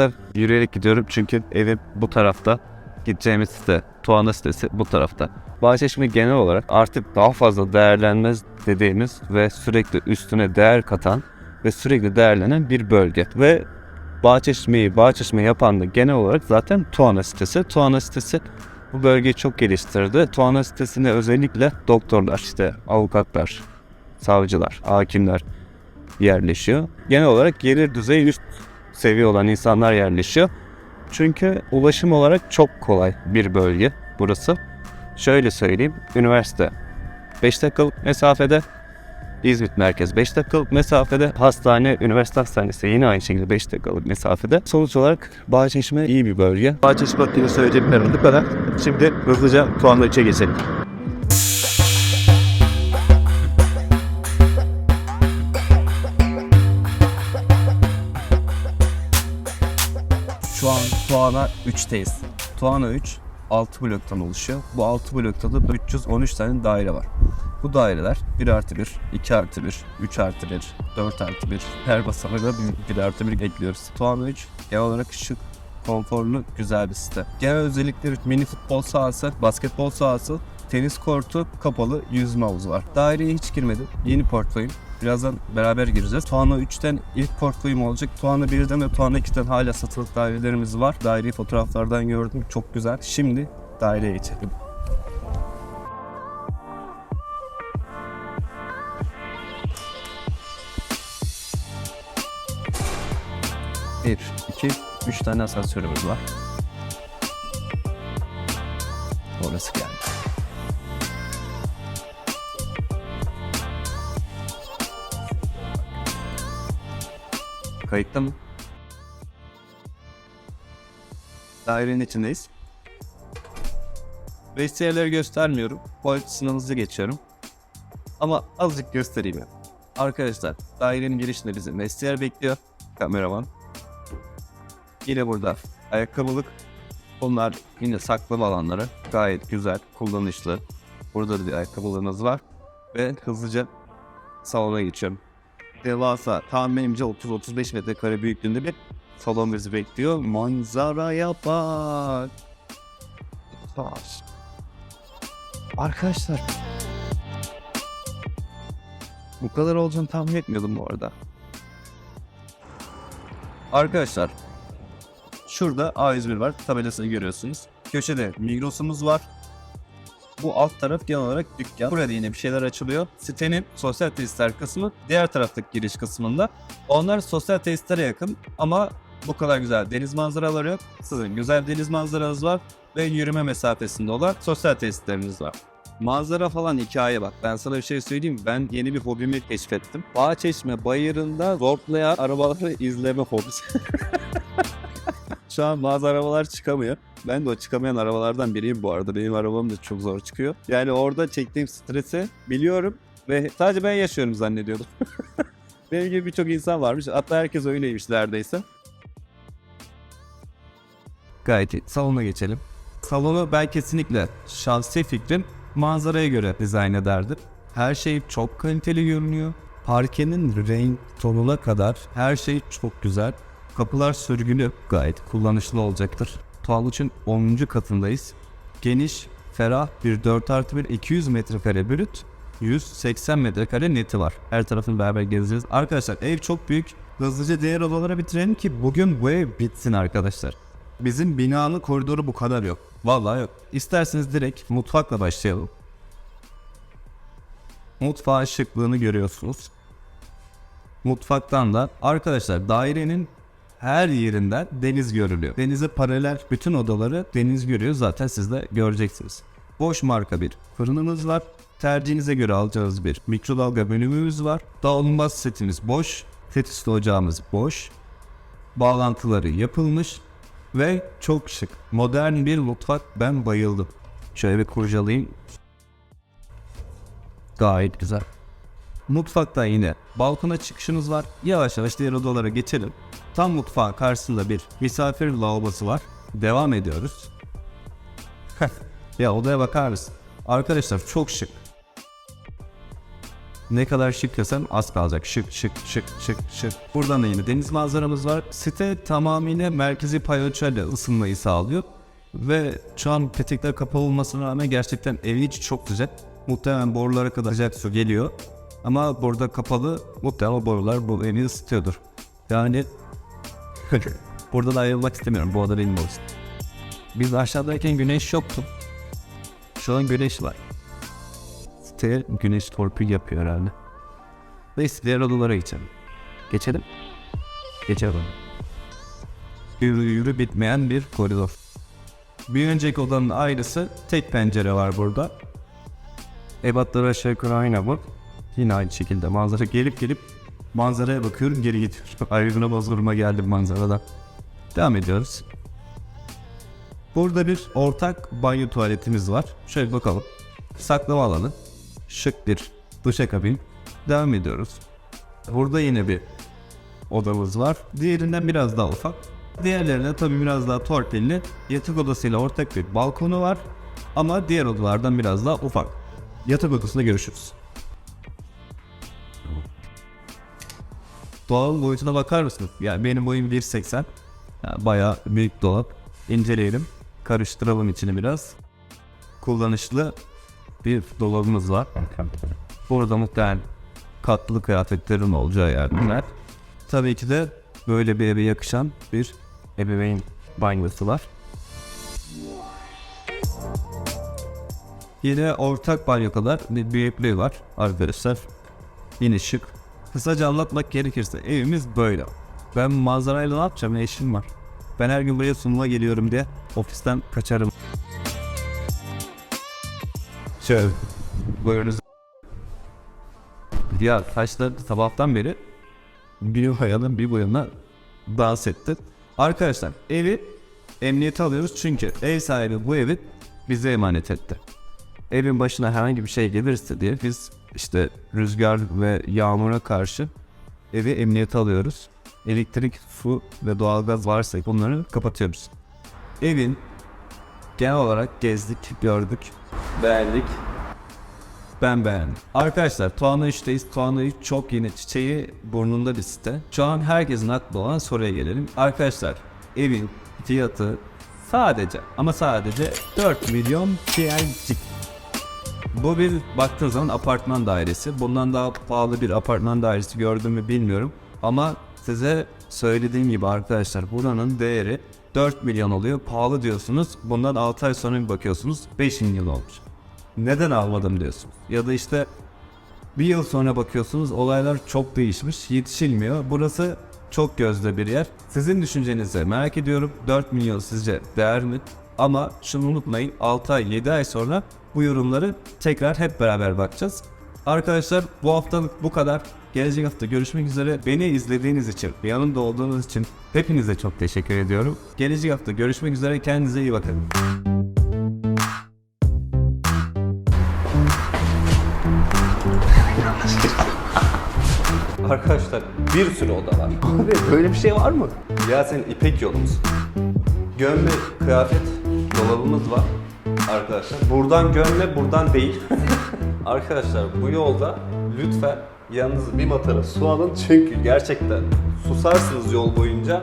arkadaşlar yürüyerek gidiyorum çünkü evim bu tarafta. Gideceğimiz site, Tuana sitesi bu tarafta. Bahçeşme genel olarak artık daha fazla değerlenmez dediğimiz ve sürekli üstüne değer katan ve sürekli değerlenen bir bölge. Ve Bahçeşme'yi Bahçeşme yapan da genel olarak zaten Tuana sitesi. Tuana sitesi bu bölgeyi çok geliştirdi. Tuana sitesinde özellikle doktorlar, işte avukatlar, savcılar, hakimler yerleşiyor. Genel olarak gelir düzeyi üst seviye olan insanlar yerleşiyor. Çünkü ulaşım olarak çok kolay bir bölge burası. Şöyle söyleyeyim, üniversite 5 dakikalık mesafede, İzmit merkez 5 dakikalık mesafede, hastane, üniversite hastanesi yine aynı şekilde 5 dakikalık mesafede. Sonuç olarak Bahçeşme iyi bir bölge. Bahçeşme hakkında söyleyeceklerim bu kadar. Şimdi hızlıca Tuan'la içe geçelim. Şu an Tuana 3'teyiz. Tuana 3 6 bloktan oluşuyor. Bu 6 blokta da 313 tane daire var. Bu daireler 1 artı 1, 2 artı 1, 3 artı 1, 4 artı 1. Her basamağa 1 artı 1 ekliyoruz. Tuana 3 genel olarak şık, konforlu, güzel bir site. Genel özellikleri mini futbol sahası, basketbol sahası, tenis kortu, kapalı yüzme havuzu var. Daireye hiç girmedim. Yeni portföyüm. Birazdan beraber gireceğiz. Tuana 3'ten ilk portföyüm olacak. Tuana 1'den ve Tuana 2'den hala satılık dairelerimiz var. Daireyi fotoğraflardan gördüm. Çok güzel. Şimdi daireye geçelim. Bir, iki, üç tane asansörümüz var. Orası geldi. Kayıtta mı? Dairenin içindeyiz. Vestiyerleri göstermiyorum. Politisini hızlı geçiyorum. Ama azıcık göstereyim. Arkadaşlar dairenin girişinde bizi vestiyer bekliyor. Kameraman. Yine burada ayakkabılık. Bunlar yine saklama alanları. Gayet güzel, kullanışlı. Burada da bir ayakkabılığımız var. Ve hızlıca salona geçiyorum. Devasa, tahminimce 30-35 metrekare büyüklüğünde bir salon bizi bekliyor. Manzaraya bak. Arkadaşlar. Bu kadar olacağını tahmin etmiyordum bu arada. Arkadaşlar. Şurada A101 var. Tabelasını görüyorsunuz. Köşede Migros'umuz var. Bu alt taraf genel olarak dükkan. Burada yine bir şeyler açılıyor. Sitenin sosyal tesisler kısmı diğer taraftaki giriş kısmında. Onlar sosyal tesislere yakın ama bu kadar güzel deniz manzaraları yok. Sizin güzel deniz manzaranız var ve yürüme mesafesinde olan sosyal tesisleriniz var. Manzara falan hikaye bak. Ben sana bir şey söyleyeyim. Ben yeni bir hobimi keşfettim. Bağçeşme bayırında zorlayan arabaları izleme hobisi. Şu an bazı arabalar çıkamıyor. Ben de o çıkamayan arabalardan biriyim bu arada. Benim arabam da çok zor çıkıyor. Yani orada çektiğim stresi biliyorum ve sadece ben yaşıyorum zannediyordum. Benim gibi birçok insan varmış. Hatta herkes öyleymiş neredeyse. Gayet iyi. Salona geçelim. Salonu ben kesinlikle şahsi fikrim manzaraya göre dizayn ederdim. Her şey çok kaliteli görünüyor. Parkenin renk tonuna kadar her şey çok güzel. Kapılar sürgülü gayet kullanışlı olacaktır. Tuğaluç'un 10. katındayız. Geniş, ferah bir 4 artı 1 200 metrekare brüt, 180 metrekare neti var. Her tarafını beraber gezeceğiz. Arkadaşlar ev çok büyük. Hızlıca diğer odalara bitirelim ki bugün bu ev bitsin arkadaşlar. Bizim binanın koridoru bu kadar yok. Vallahi yok. İsterseniz direkt mutfakla başlayalım. Mutfağın şıklığını görüyorsunuz. Mutfaktan da arkadaşlar dairenin her yerinden deniz görülüyor. Denize paralel bütün odaları deniz görüyor. Zaten siz de göreceksiniz. Boş marka bir fırınımız var. Tercihinize göre alacağınız bir mikrodalga bölümümüz var. Dağılmaz setimiz boş. Tetisli ocağımız boş. Bağlantıları yapılmış. Ve çok şık. Modern bir mutfak. Ben bayıldım. Şöyle bir kurcalayayım. Gayet güzel. Mutfakta yine balkona çıkışınız var. Yavaş yavaş diğer odalara geçelim. Tam mutfağın karşısında bir misafir lavabosu var. Devam ediyoruz. ya odaya bakar mısın? Arkadaşlar çok şık. Ne kadar şık desem az kalacak. Şık şık şık şık şık. Buradan da yine deniz manzaramız var. Site tamamıyla merkezi pay ölçerle ısınmayı sağlıyor. Ve şu an petekler kapalı olmasına rağmen gerçekten evin içi çok güzel. Muhtemelen borulara kadar sıcak su geliyor. Ama burada kapalı muhtemelen borular bu evi ısıtıyordur. Yani buradan ayrılmak istemiyorum. Bu oda benim olsun. Biz aşağıdayken güneş yoktu. Şu an güneş var. Siteye güneş torpil yapıyor herhalde. Neyse diğer odalara geçelim. Geçelim. Geçelim. Yürü yürü bitmeyen bir koridor. Bir önceki odanın ayrısı tek pencere var burada. Ebatları aşağı yukarı aynı bu. Yine aynı şekilde manzara gelip gelip manzaraya bakıyorum geri gidiyorum. Ayrılığına bozulma geldim manzaradan. Devam ediyoruz. Burada bir ortak banyo tuvaletimiz var. Şöyle bakalım. Saklama alanı. Şık bir duşakabin. Devam ediyoruz. Burada yine bir odamız var. Diğerinden biraz daha ufak. Diğerlerine tabii biraz daha torpilli. Yatak odasıyla ortak bir balkonu var. Ama diğer odalardan biraz daha ufak. Yatak odasında görüşürüz. Dolabın boyutuna bakar mısınız? Yani benim boyum 1.80. Yani bayağı büyük dolap. İnceleyelim. Karıştıralım içini biraz. Kullanışlı bir dolabımız var. Burada muhtemelen katlı kıyafetlerin olacağı yerler. Tabii ki de böyle bir eve yakışan bir ebeveyn banyosu var. Yine ortak banyo kadar bir büyüklüğü var arkadaşlar. Yine şık. Kısaca anlatmak gerekirse evimiz böyle. Ben manzarayla ne yapacağım? Ne işim var? Ben her gün buraya sunuma geliyorum diye ofisten kaçarım. Şöyle. Buyurunuz. Ya saçlar sabahtan beri bir o yana bir bu yana dans etti. Arkadaşlar evi emniyete alıyoruz çünkü ev sahibi bu evi bize emanet etti. Evin başına herhangi bir şey gelirse diye biz işte rüzgar ve yağmura karşı evi emniyete alıyoruz. Elektrik, su ve doğalgaz varsa bunları kapatıyoruz. Evin genel olarak gezdik, gördük, beğendik. Ben beğendim. Arkadaşlar Tuana 3'teyiz. Tuana 3 çok yeni çiçeği burnunda bir site. Şu an herkesin aklı olan soruya gelelim. Arkadaşlar evin fiyatı sadece ama sadece 4 milyon TL'cik. Bu bir baktığın zaman apartman dairesi. Bundan daha pahalı bir apartman dairesi gördüm mü bilmiyorum. Ama size söylediğim gibi arkadaşlar buranın değeri 4 milyon oluyor. Pahalı diyorsunuz. Bundan 6 ay sonra bir bakıyorsunuz 5 milyon olmuş. Neden almadım diyorsunuz. Ya da işte bir yıl sonra bakıyorsunuz olaylar çok değişmiş. Yetişilmiyor. Burası çok gözde bir yer. Sizin düşüncenizi merak ediyorum. 4 milyon sizce değer mi? Ama şunu unutmayın 6 ay 7 ay sonra bu yorumları tekrar hep beraber bakacağız. Arkadaşlar bu haftalık bu kadar. Gelecek hafta görüşmek üzere. Beni izlediğiniz için, yanımda olduğunuz için hepinize çok teşekkür ediyorum. Gelecek hafta görüşmek üzere. Kendinize iyi bakın. Arkadaşlar bir sürü oda var. Abi böyle bir şey var mı? Ya sen İpek yolumuz. Gömme kıyafet dolabımız var arkadaşlar. Buradan gömme buradan değil. arkadaşlar bu yolda lütfen yanınıza bir matara su alın çünkü gerçekten susarsınız yol boyunca.